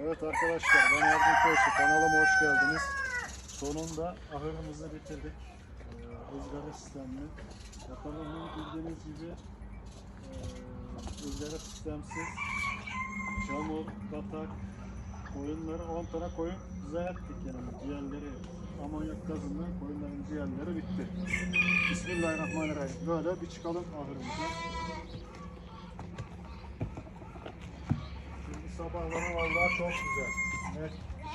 Evet arkadaşlar ben Ergun Koçu kanalıma hoş geldiniz. Sonunda ahırımızı bitirdik. Ee, sistemli. Yapalımın bildiğiniz gibi e, ızgara sistemsiz çamur, batak, koyunları 10 tane koyun bize ettik yani ciğerleri amonyak gazından koyunların ciğerleri bitti. Bismillahirrahmanirrahim. Böyle bir çıkalım ahırımıza. Sabahları vallahi çok güzel. Ne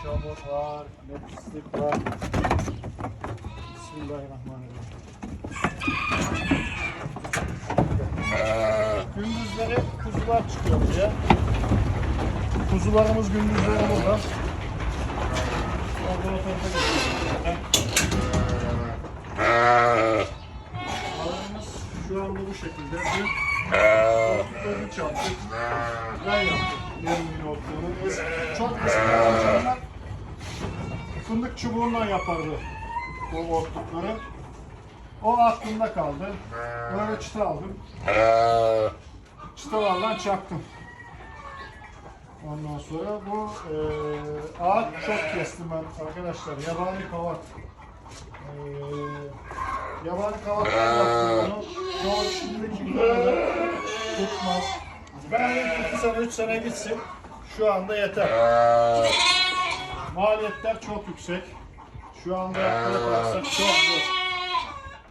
çamur var, ne pislik var. Bismillahirrahmanirrahim. Gündüzleri kuzular çıkıyor buraya. Kuzularımız gündüzleri burada. Ağırımız şu anda bu şekilde. Dün Koltuklarını çarptık. Ben yaptım. Otluğunu. Es- Çok eski amcamlar fındık çubuğundan yapardı o otlukları. O aklımda kaldı. Böyle çıta aldım. Çıtalardan çaktım. Ondan sonra bu e, ağaç çok kestim ben arkadaşlar. Yabani kavak. E, yabani kavaktan yaptım bunu. Yol şimdiki gibi tutmaz. Ben 2 sene 3 sene gitsin. Şu anda yeter. Maliyetler çok yüksek. Şu anda yaparsak çok zor.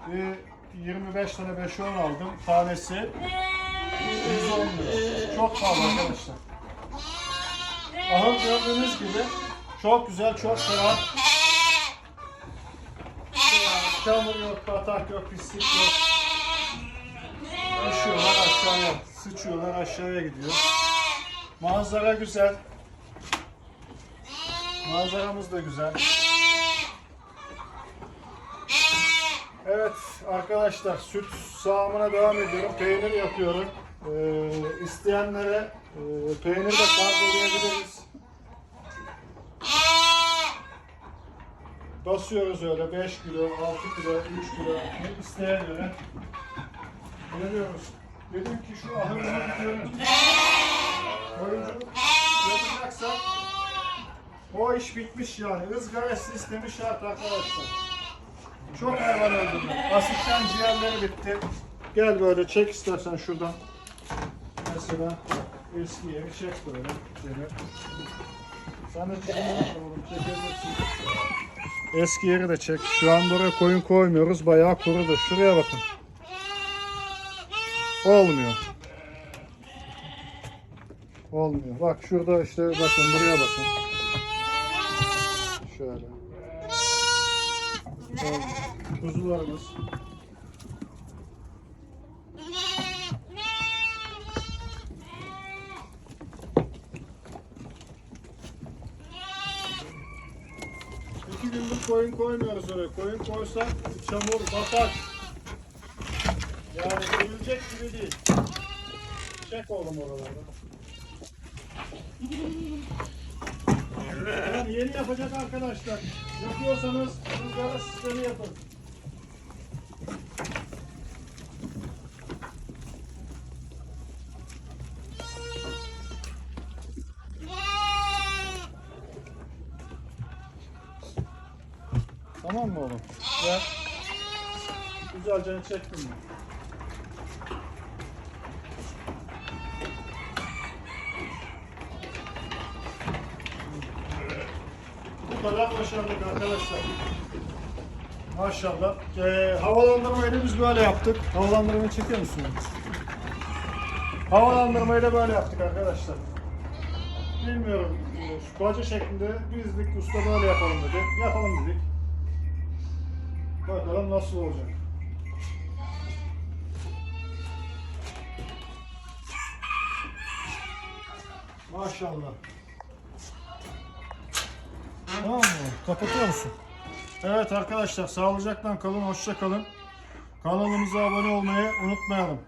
Bir 25 tane 5 10 aldım. Tanesi 110 lira. Çok pahalı arkadaşlar. Ahır gördüğünüz gibi çok güzel, çok ferah. Çamur yok, batak yok, pislik yok. Düşüyorlar aşağıya, sıçıyorlar aşağıya gidiyor. Manzara güzel. Manzaramız da güzel. Evet arkadaşlar süt sağımına devam ediyorum. Peynir yapıyorum. Ee, isteyenlere e, peynir de kargolayabiliriz. Basıyoruz öyle 5 kilo, 6 kilo, 3 kilo isteyen göre veriyoruz. Dedim ki şu ahırımı bitirelim. Oyunculuk yapacaksak o iş bitmiş yani. Izgara sistemi şart arkadaşlar. Çok hayvan öldürdüm. Asitten ciğerleri bitti. Gel böyle çek istersen şuradan. Mesela eski yeri çek böyle. Seni. Sen de çekelim oğlum. Çekebilirsin. Eski yeri de çek. Şu anda oraya koyun koymuyoruz. Bayağı kurudu. Şuraya bakın. Olmuyor. Olmuyor. Bak şurada işte bakın buraya bakın. Şöyle. Kuzularımız. İki gündür koyun koymuyoruz oraya. Koyun koysak çamur, batak. Yani ölecek gibi değil. Çek oğlum oralarda. Yani yeni yapacak arkadaşlar. Yapıyorsanız rüzgara sistemi yapın. Tamam mı oğlum? Gel. Güzelce çektim ben. Kadar başardık arkadaşlar. Maşallah. Ee, havalandırmayı da biz böyle yaptık. Havalandırmayı çekiyor musun? Havalandırmayı da böyle yaptık arkadaşlar. Bilmiyorum. Şu baca şeklinde bizlik usta böyle yapalım dedi. Yapalım dedik. Bakalım nasıl olacak. Maşallah. Kapatıyor musun? Evet arkadaşlar sağlıcakla kalın, hoşça kalın. Kanalımıza abone olmayı unutmayalım.